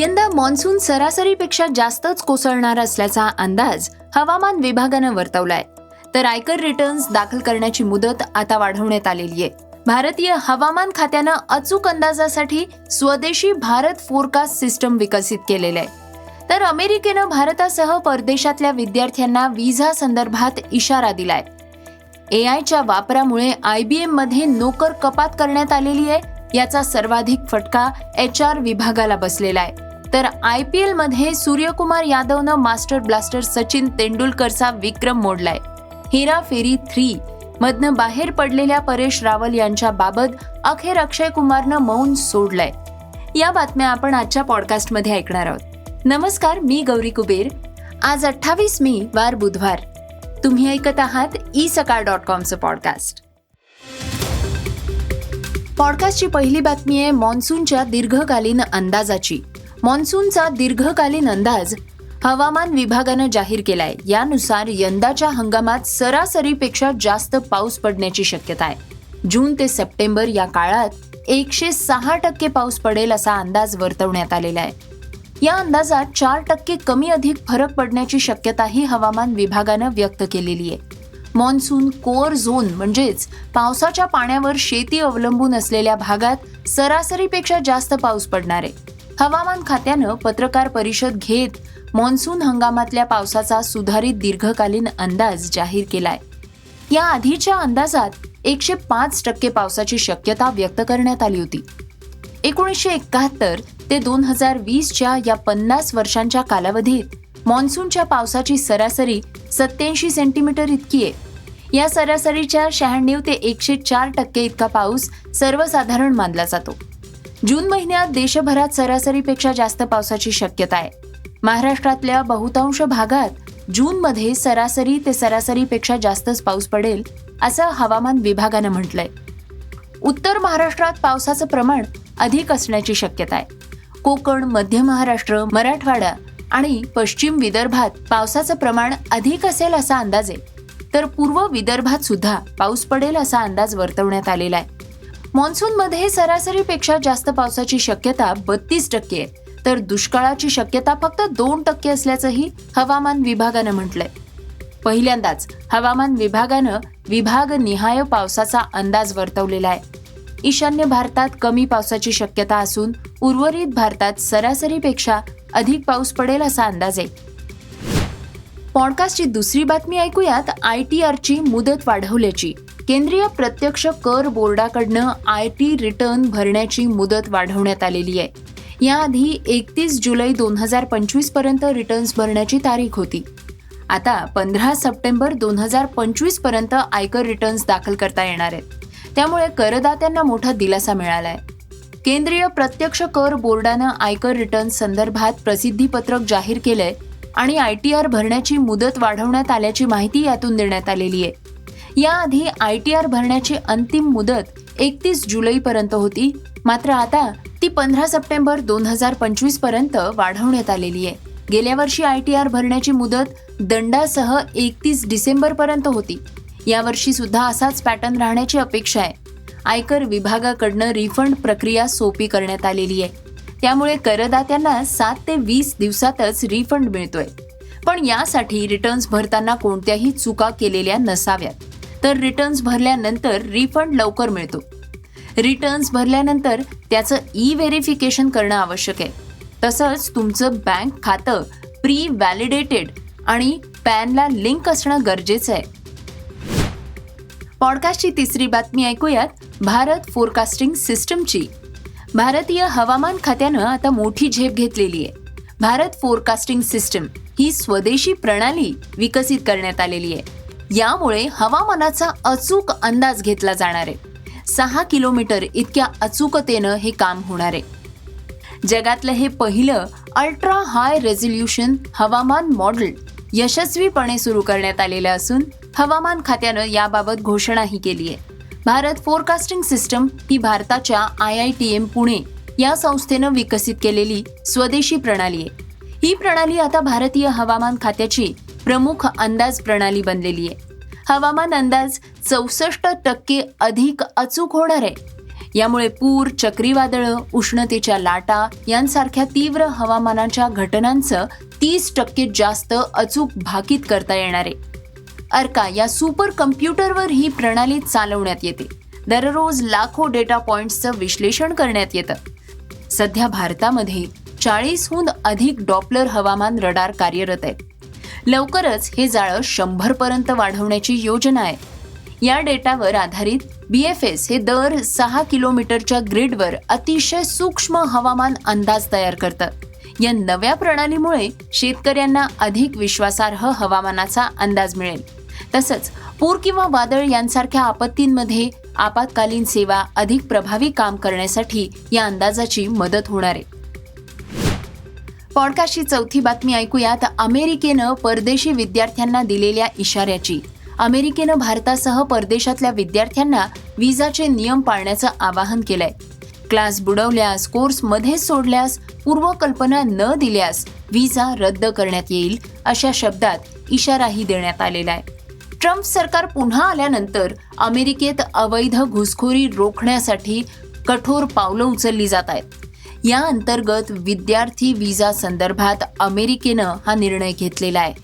यंदा मान्सून सरासरीपेक्षा जास्तच कोसळणार असल्याचा अंदाज हवामान विभागानं वर्तवलाय. तर आयकर रिटर्न्स दाखल करण्याची मुदत आता वाढवण्यात आलेली आहे. भारतीय हवामान खात्यानं अचूक अंदाजासाठी स्वदेशी भारत फोरकास्ट सिस्टम विकसित केलेलं आहे. तर अमेरिकेनं भारतासह परदेशातल्या विद्यार्थ्यांना विझा संदर्भात इशारा दिलाय. ए आयच्या वापरामुळे आय बी एममध्ये नोकर कपात करण्यात आलेली आहे याचा सर्वाधिक फटका एच आर विभागाला बसलेला आहे. तर आय पी एलमध्ये सूर्यकुमार यादवनं मास्टर ब्लास्टर सचिन तेंडुलकरचा विक्रम मोडलाय. हेरा फेरी थ्री मधनं बाहेर पडलेल्या परेश रावल यांच्या बाबत अखेर अक्षय कुमारनं मौन सोडलंय. या बातम्या आपण आजच्या पॉडकास्टमध्ये ऐकणार आहोत. नमस्कार मी गौरी कुबेर. आज अठ्ठावीस मे वार बुधवार. तुम्ही ऐकत आहात ई सकाळ डॉट कॉमचं पॉडकास्ट. पॉडकास्टची पहिली बातमी आहे मान्सूनच्या दीर्घकालीन अंदाजाची. मान्सूनचा दीर्घकालीन अंदाज हवामान विभागानं जाहीर केलाय. यानुसार यंदाच्या हंगामात सरासरीपेक्षा जास्त पाऊस पडण्याची शक्यता आहे. जून ते सप्टेंबर या काळात एकशे सहा टक्के पाऊस पडेल असा अंदाज वर्तवण्यात आलेला आहे. या अंदाजात चार टक्के कमी अधिक फरक पडण्याची शक्यताही हवामान विभागानं व्यक्त केलेली आहे. मान्सून कोअर झोन म्हणजेच पावसाच्या पाण्यावर शेती अवलंबून असलेल्या भागात सरासरीपेक्षा जास्त पाऊस पडणार आहे. हवामान खात्यानं पत्रकार परिषद घेत मान्सून हंगामातल्या पावसाचा सुधारित दीर्घकालीन अंदाज जाहीर केलाय. या आधीच्या अंदाजात एकशे पाच टक्के पावसाची शक्यता व्यक्त करण्यात आली होती. एकोणीसशे एकाहत्तर ते दोन हजार वीसच्या या पन्नास वर्षांच्या कालावधीत मान्सूनच्या पावसाची सरासरी सत्याऐंशी सेंटीमीटर इतकी आहे. या सरासरीच्या शहाण्णव ते एकशे चार टक्के इतका पाऊस सर्वसाधारण मानला जातो. जून महिन्यात देशभरात सरासरीपेक्षा जास्त पावसाची शक्यता आहे. महाराष्ट्रातल्या बहुतांश भागात जूनमध्ये सरासरी ते सरासरीपेक्षा जास्तच पाऊस पडेल असं हवामान विभागानं म्हटलंय. उत्तर महाराष्ट्रात पावसाचं प्रमाण अधिक असण्याची शक्यता आहे. कोकण मध्य महाराष्ट्र मराठवाडा आणि पश्चिम विदर्भात पावसाचं प्रमाण अधिक असेल असा अंदाज आहे. तर पूर्व विदर्भात सुद्धा पाऊस पडेल असा अंदाज वर्तवण्यात आलेला आहे. मान्सूनमध्ये सरासरीपेक्षा जास्त पावसाची शक्यता बत्तीस टक्के आहे. तर दुष्काळाची शक्यता फक्त दोन टक्के असल्याचंही हवामान विभागानं म्हटलंय. पहिल्यांदाच हवामान विभागानं विभागनिहाय पावसाचा अंदाज वर्तवलेला आहे. ईशान्य भारतात कमी पावसाची शक्यता असून उर्वरित भारतात सरासरीपेक्षा अधिक पाऊस पडेल असा अंदाज आहे. पॉडकास्टची दुसरी बातमी ऐकूयात आय टी आरची मुदत वाढवल्याची. केंद्रीय प्रत्यक्ष कर बोर्डाकडनं आय टी रिटर्न भरण्याची मुदत वाढवण्यात आलेली आहे. याआधी एकतीस जुलै दोन हजार पंचवीसपर्यंत रिटर्न्स भरण्याची तारीख होती. आता पंधरा सप्टेंबर दोन हजार पंचवीसपर्यंत आयकर रिटर्न्स दाखल करता येणार आहेत. त्यामुळे करदात्यांना मोठा दिलासा मिळाला आहे केंद्रीय प्रत्यक्ष कर बोर्डानं आयकर रिटर्न्स संदर्भात प्रसिद्धीपत्रक जाहीर केलंय आणि आय टी आर भरण्याची मुदत वाढवण्यात आल्याची माहिती यातून देण्यात आलेली आहे. याआधी आय टी आर भरण्याची अंतिम मुदत एकतीस जुलैपर्यंत होती. मात्र आता ती पंधरा सप्टेंबर दोन हजार पंचवीसपर्यंत वाढवण्यात आलेली आहे. गेल्या वर्षी आय टी आर भरण्याची मुदत दंडासह एकतीस डिसेंबर पर्यंत होती. यावर्षी सुद्धा असाच पॅटर्न राहण्याची अपेक्षा आहे. आयकर विभागाकडनं रिफंड प्रक्रिया सोपी करण्यात आलेली आहे. त्यामुळे करदात्यांना सात ते वीस दिवसातच रिफंड मिळतोय. पण यासाठी रिटर्न्स भरताना कोणत्याही चुका केलेल्या नसाव्यात. तर रिटर्न्स भरल्यानंतर रिफंड लवकर मिळतो. रिटर्न्स भरल्यानंतर त्याचं ई व्हेरिफिकेशन करणं आवश्यक आहे. तसंच तुमचं बँक खातं प्री व्हॅलिडेटेड आणि पॅनला लिंक असणं गरजेचं आहे. पॉडकास्टची तिसरी बातमी ऐकूयात. भारत फोरकास्टिंग सिस्टमची भारतीय हवामान खात्यानं आता मोठी झेप घेतलेली आहे. भारत फोरकास्टिंग सिस्टम ही स्वदेशी प्रणाली विकसित करण्यात आलेली आहे. यामुळे हवामानाचा अचूक अंदाज घेतला जाणार आहे. सहा किलोमीटर इतक्या अचूकतेनं हे काम होणार आहे. जगातलं हे पहिलं अल्ट्रा हाय रेझोल्युशन हवामान मॉडेल यशस्वीपणे सुरू करण्यात आलेलं असून हवामान खात्यानं याबाबत घोषणाही केली आहे. भारत फोरकास्टिंग सिस्टम ही भारताच्या I I T M Pune या संस्थेनं विकसित केलेली स्वदेशी प्रणाली आहे. ही प्रणाली आता भारतीय हवामान खात्याची प्रमुख अंदाज प्रणाली बनलेली आहे. हवामान अंदाज चौसष्ट टक्के अधिक अचूक होणार आहे. यामुळे पूर चक्रीवादळं उष्णतेच्या लाटा यांसारख्या तीव्र हवामानाच्या घटनांचं तीस टक्के जास्त अचूक भाकीत करता येणार आहे. अर्का या सुपर कम्प्युटरवर ही प्रणाली चालवण्यात येते. दररोज लाखो डेटा पॉइंट्सचं विश्लेषण करण्यात येतं. सध्या भारतामध्ये चाळीसहून अधिक डॉपलर हवामान रडार कार्यरत आहेत. लवकरच हे जाळं शंभर पर्यंत वाढवण्याची योजना आहे. या डेटावर आधारित बी एफ एस हे दर सहा किलोमीटरच्या ग्रिडवर अतिशय सूक्ष्म हवामान अंदाज तयार करतं. या नव्या प्रणालीमुळे शेतकऱ्यांना अधिक विश्वासार्ह हवामानाचा अंदाज मिळेल. तसंच पूर किंवा वादळ यांसारख्या आपत्तींमध्ये आपत्कालीन सेवा अधिक प्रभावी काम करण्यासाठी या अंदाजाची मदत होणार आहे. पॉडकास्टची चौथी बातमी ऐकूयात. अमेरिकेनं परदेशी विद्यार्थ्यांना दिलेल्या इशाऱ्याची. अमेरिकेनं भारतासह परदेशातल्या विद्यार्थ्यांना विजाचे नियम पाळण्याचं आवाहन केलंय. क्लास बुडवल्यास कोर्स मध्येच सोडल्यास पूर्वकल्पना न दिल्यास विजा रद्द करण्यात येईल अशा शब्दात इशाराही देण्यात आलेला आहे. ट्रम्प सरकार पुन्हा आल्यानंतर अमेरिकेत अवैध घुसखोरी रोखण्यासाठी कठोर पावलं उचलली जात आहेत. या अंतर्गत विद्यार्थी व्हिसा संदर्भात अमेरिकेनं हा निर्णय घेतलेला आहे.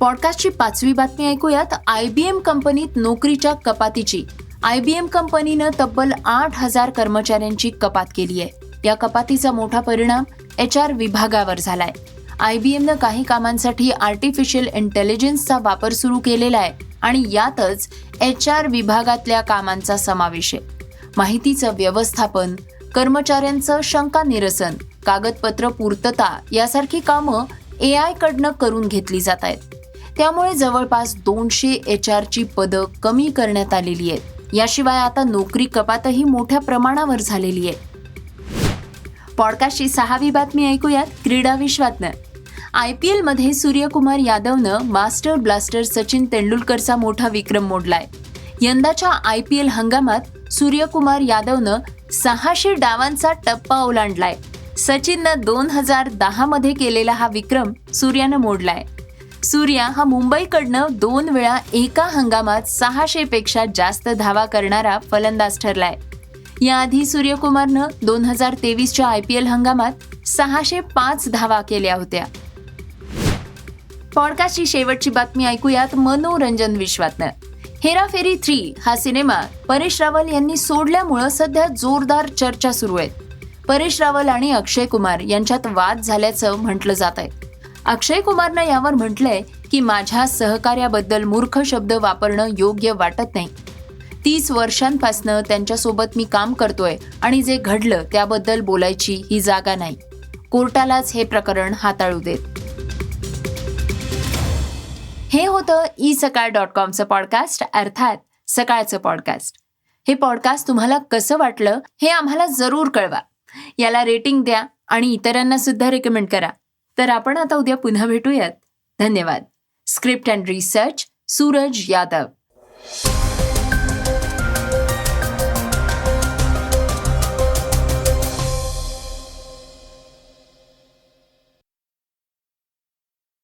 पॉडकास्टची पाचवी बातमी ऐकूयात. आय बी एम कंपनीत नोकरीच्या कपातीची. आय बी एम कंपनीनं तब्बल आठ हजार कर्मचाऱ्यांची कपात केली आहे. या कपातीचा मोठा परिणाम एच आर विभागावर झालाय. आय बी एमनं काही कामांसाठी आर्टिफिशियल इंटेलिजन्सचा वापर सुरू केलेला आहे आणि यातच एच आर विभागातल्या कामांचा समावेश आहे. माहितीचं व्यवस्थापन कर्मचाऱ्यांचं शंका निरसन कागदपत्र पूर्तता यासारखी कामं ए आय कडनं करून घेतली जात आहेत. त्यामुळे जवळपास दोनशे एच आरची पदं कमी करण्यात आलेली आहेत. याशिवाय आता नोकरी कपातही मोठ्या प्रमाणावर झालेली आहे. पॉडकास्टची सहावी बातमी ऐकूयात क्रीडा विश्वातनं. आय पी एलमध्ये सूर्यकुमार यादवनं मास्टर ब्लास्टर सचिन तेंडुलकरचा मोठा विक्रम मोडलाय. यंदाच्या आय पी एल हंगामात सूर्यकुमार यादवनं सहाशे डावांचा टप्पा ओलांडलाय. सचिननं दोन हजार दहा मध्ये केलेला हा विक्रम सूर्यानं मोडलाय. सूर्या हा मुंबईकडनं दोन वेळा एका हंगामात सहाशे पेक्षा जास्त धावा करणारा फलंदाज ठरलाय. याआधी सूर्यकुमारनं दोन हजार तेवीसच्या आय पी एल हंगामात सहाशे पाच धावा केल्या होत्या. पॉडकास्टची शेवटची बातमी ऐकूयात मनोरंजन विश्वातनं. हेराफेरी थ्री हा सिनेमा परेश रावल यांनी सोडल्यामुळं सध्या जोरदार चर्चा सुरू आहेत परेश रावल आणि अक्षय कुमार यांच्यात वाद झाल्याचं म्हटलं जात आहे. अक्षय कुमारनं यावर म्हटलंय की माझ्या सहकार्याबद्दल मूर्ख शब्द वापरणं योग्य वाटत नाही. तीस वर्षांपासनं त्यांच्यासोबत मी काम करतोय आणि जे घडलं त्याबद्दल बोलायची ही जागा नाही. कोर्टालाच हे प्रकरण हाताळू देत. हे होतं ई सकाळ डॉट कॉमचं पॉडकास्ट अर्थात सकाळचं पॉडकास्ट. हे पॉडकास्ट तुम्हाला कसं वाटलं हे आम्हाला जरूर कळवा. याला रेटिंग द्या आणि इतरांना सुद्धा रेकमेंड करा. तर आपण आता उद्या पुन्हा भेटूयात. धन्यवाद. Script and research Suraj Yadav.